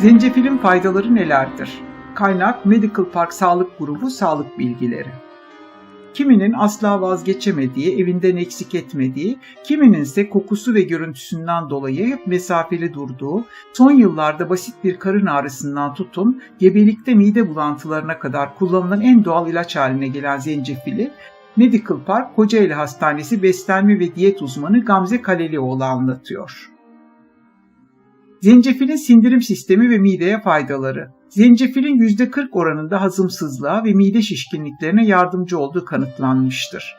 Zencefilin faydaları nelerdir? Kaynak Medical Park Sağlık Grubu Sağlık Bilgileri. Kiminin asla vazgeçemediği, evinden eksik etmediği, kiminin ise kokusu ve görüntüsünden dolayı hep mesafeli durduğu, son yıllarda basit bir karın ağrısından tutun, gebelikte mide bulantılarına kadar kullanılan en doğal ilaç haline gelen zencefili, Medical Park Kocaeli Hastanesi beslenme ve diyet uzmanı Gamze Kalelioğlu anlatıyor. Zencefilin sindirim sistemi ve mideye faydaları. Zencefilin %40 oranında hazımsızlığa ve mide şişkinliklerine yardımcı olduğu kanıtlanmıştır.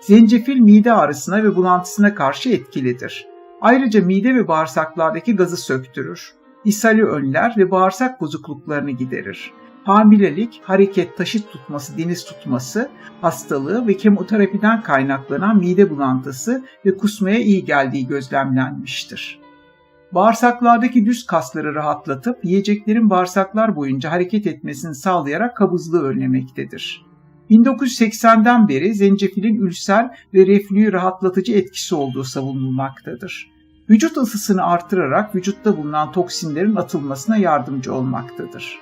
Zencefil mide ağrısına ve bulantısına karşı etkilidir. Ayrıca mide ve bağırsaklardaki gazı söktürür. İshali önler ve bağırsak bozukluklarını giderir. Hamilelik, hareket, taşıt tutması, deniz tutması, hastalığı ve kemoterapiden kaynaklanan mide bulantısı ve kusmaya iyi geldiği gözlemlenmiştir. Bağırsaklardaki düz kasları rahatlatıp yiyeceklerin bağırsaklar boyunca hareket etmesini sağlayarak kabızlığı önlemektedir. 1980'den beri zencefilin ülser ve reflüyü rahatlatıcı etkisi olduğu savunulmaktadır. Vücut ısısını artırarak vücutta bulunan toksinlerin atılmasına yardımcı olmaktadır.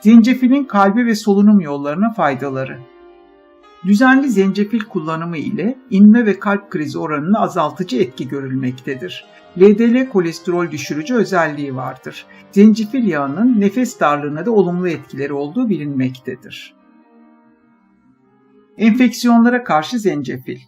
Zencefilin kalbe ve solunum yollarına faydaları Düzenli zencefil kullanımı ile inme ve kalp krizi oranını azaltıcı etki görülmektedir. LDL kolesterol düşürücü özelliği vardır. Zencefil yağının nefes darlığına da olumlu etkileri olduğu bilinmektedir. Enfeksiyonlara karşı zencefil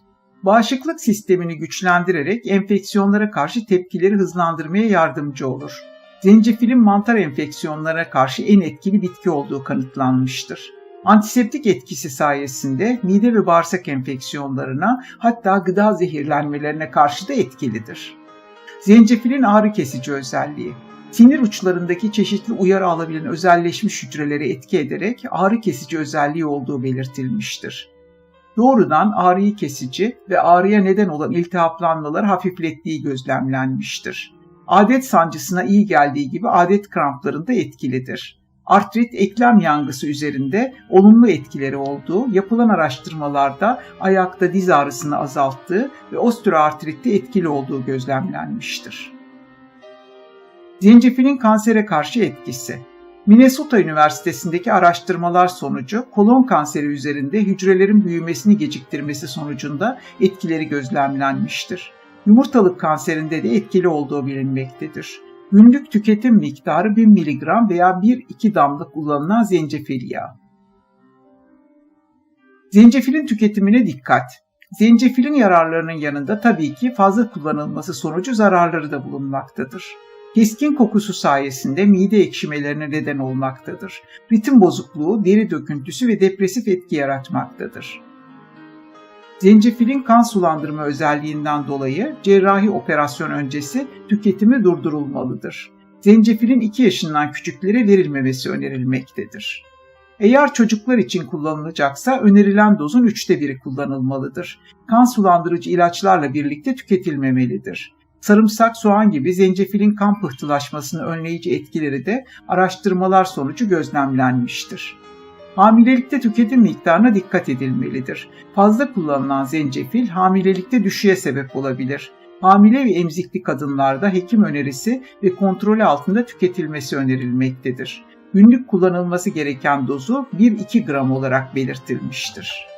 Bağışıklık sistemini güçlendirerek enfeksiyonlara karşı tepkileri hızlandırmaya yardımcı olur. Zencefilin mantar enfeksiyonlarına karşı en etkili bitki olduğu kanıtlanmıştır. Antiseptik etkisi sayesinde mide ve bağırsak enfeksiyonlarına hatta gıda zehirlenmelerine karşı da etkilidir. Zencefilin ağrı kesici özelliği. Sinir uçlarındaki çeşitli uyarı alabilen özelleşmiş hücreleri etki ederek ağrı kesici özelliği olduğu belirtilmiştir. Doğrudan ağrıyı kesici ve ağrıya neden olan iltihaplanmaları hafiflettiği gözlemlenmiştir. Adet sancısına iyi geldiği gibi adet kramplarında etkilidir artrit eklem yangısı üzerinde olumlu etkileri olduğu, yapılan araştırmalarda ayakta diz ağrısını azalttığı ve osteoartritte etkili olduğu gözlemlenmiştir. Zencefilin kansere karşı etkisi Minnesota Üniversitesi'ndeki araştırmalar sonucu kolon kanseri üzerinde hücrelerin büyümesini geciktirmesi sonucunda etkileri gözlemlenmiştir. Yumurtalık kanserinde de etkili olduğu bilinmektedir. Günlük tüketim miktarı 1000 mg veya 1-2 damla kullanılan zencefil yağı. Zencefilin tüketimine dikkat. Zencefilin yararlarının yanında tabii ki fazla kullanılması sonucu zararları da bulunmaktadır. Keskin kokusu sayesinde mide ekşimelerine neden olmaktadır. Ritim bozukluğu, deri döküntüsü ve depresif etki yaratmaktadır. Zencefilin kan sulandırma özelliğinden dolayı cerrahi operasyon öncesi tüketimi durdurulmalıdır. Zencefilin 2 yaşından küçüklere verilmemesi önerilmektedir. Eğer çocuklar için kullanılacaksa önerilen dozun üçte biri kullanılmalıdır. Kan sulandırıcı ilaçlarla birlikte tüketilmemelidir. Sarımsak, soğan gibi zencefilin kan pıhtılaşmasını önleyici etkileri de araştırmalar sonucu gözlemlenmiştir. Hamilelikte tüketim miktarına dikkat edilmelidir. Fazla kullanılan zencefil hamilelikte düşüğe sebep olabilir. Hamile ve emzikli kadınlarda hekim önerisi ve kontrolü altında tüketilmesi önerilmektedir. Günlük kullanılması gereken dozu 1-2 gram olarak belirtilmiştir.